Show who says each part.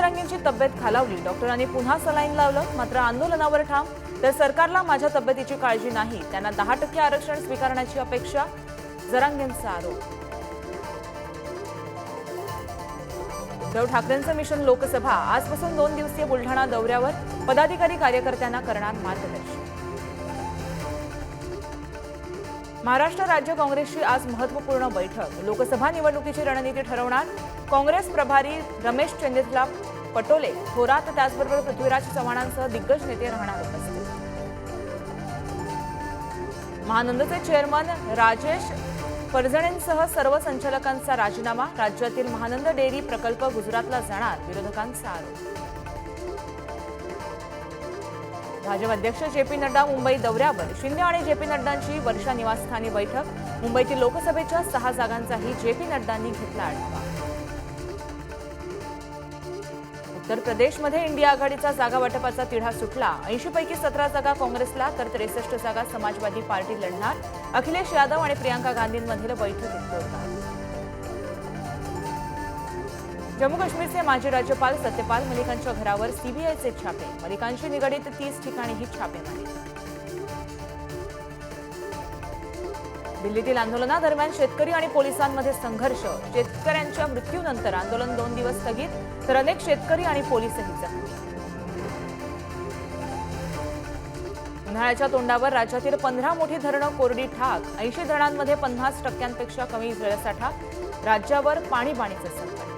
Speaker 1: जरांगेंची तब्येत खालावली. डॉक्टरांनी पुन्हा सलाईन लावलं मात्र आंदोलनावर ठाम. तर सरकारला माझ्या तब्येतीची काळजी नाही. त्यांना दहा टक्के आरक्षण स्वीकारण्याची अपेक्षा. जरांगेंचा आरोप. उद्धव ठाकरेंचं मिशन लोकसभा. आजपासून दोन दिवसीय बुलढाणा दौऱ्यावर पदाधिकारी कार्यकर्त्यांना करणार मार्गदर्शन. महाराष्ट्र राज्य काँग्रेसची आज महत्त्वपूर्ण बैठक. लोकसभा निवडणुकीची रणनीती ठरवणार काँग्रेस प्रभारी रमेश चंद्रला पटोले थोरात त्याचबरोबर पृथ्वीराज चव्हाणांसह दिग्गज नेते राहणार उपस्थित. महानंदचे चेअरमन राजेश परजणेंसह सर्व संचालकांचा राजीनामा राज्यातील महानंद डेअरी प्रकल्प गुजरातला जाणार विरोधकांचा आरोप. भाजप अध्यक्ष जे पी नड्डा मुंबई दौऱ्यावर शिंदे आणि जे पी नड्डांची वर्षा निवासस्थानी बैठक मुंबईतील लोकसभेच्या सहा जागांचाही जे पी नड्डांनी घेतला आढावा. तर प्रदेशमध्ये इंडिया आघाडीचा जागा वाटपाचा तिढा सुटला. ऐंशीपैकी सतरा जागा काँग्रेसला तर त्रेसष्ट जागा समाजवादी पार्टी लढणार. अखिलेश यादव आणि प्रियांका गांधींमधील बैठकीत जम्मू काश्मीरचे माजी राज्यपाल सत्यपाल मलिकांच्या घरावर सीबीआयचे छापे. मलिकांशी निगडीत तीस ठिकाणीही छापेमारी दिल्लीतील आंदोलनादरम्यान शेतकरी आणि पोलिसांमध्ये संघर्ष. शेतकऱ्यांच्या मृत्यूनंतर आंदोलन दोन दिवस स्थगित तर अनेक शेतकरी आणि पोलीसही जखमी. उन्हाळ्याच्या तोंडावर राज्यातील पंधरा मोठी धरणं कोरडी ठाक ऐंशी धरणांमध्ये पन्नास टक्क्यांपेक्षा कमी जलसाठा. राज्यावर पाणीबाणीचं संकट.